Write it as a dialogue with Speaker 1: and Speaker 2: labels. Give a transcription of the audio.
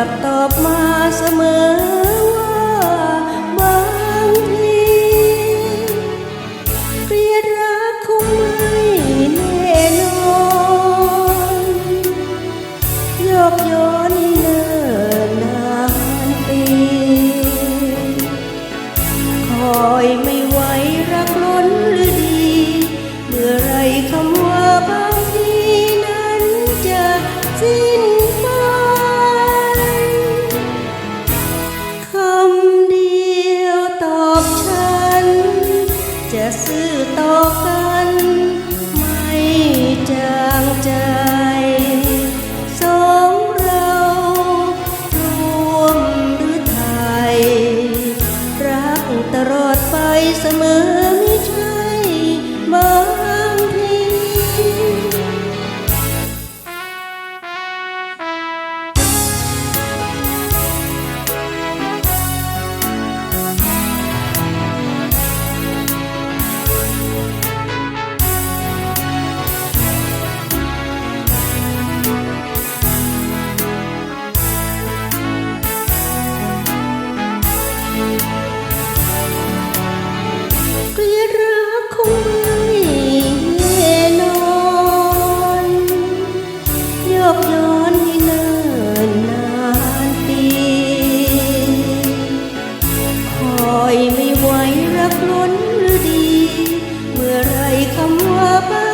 Speaker 1: ลับตอบมาเสมอว่าบางทีเกลียดรักคงไม่แน่นอนยกย้อนให้เนิ่นนานปี คอยไม่ไหวรักล้นหรือดี เมื่อไรคำ ซื่อต่อกันไม่จางใจ สองเรารวมหรือไทย รักตลอดไปเสมอไม่ใช่บ้า บยนให้เนิ่นนานปี คอยไม่ไหวรักล้นหรือดี เมื่อไรคำว่าบ้า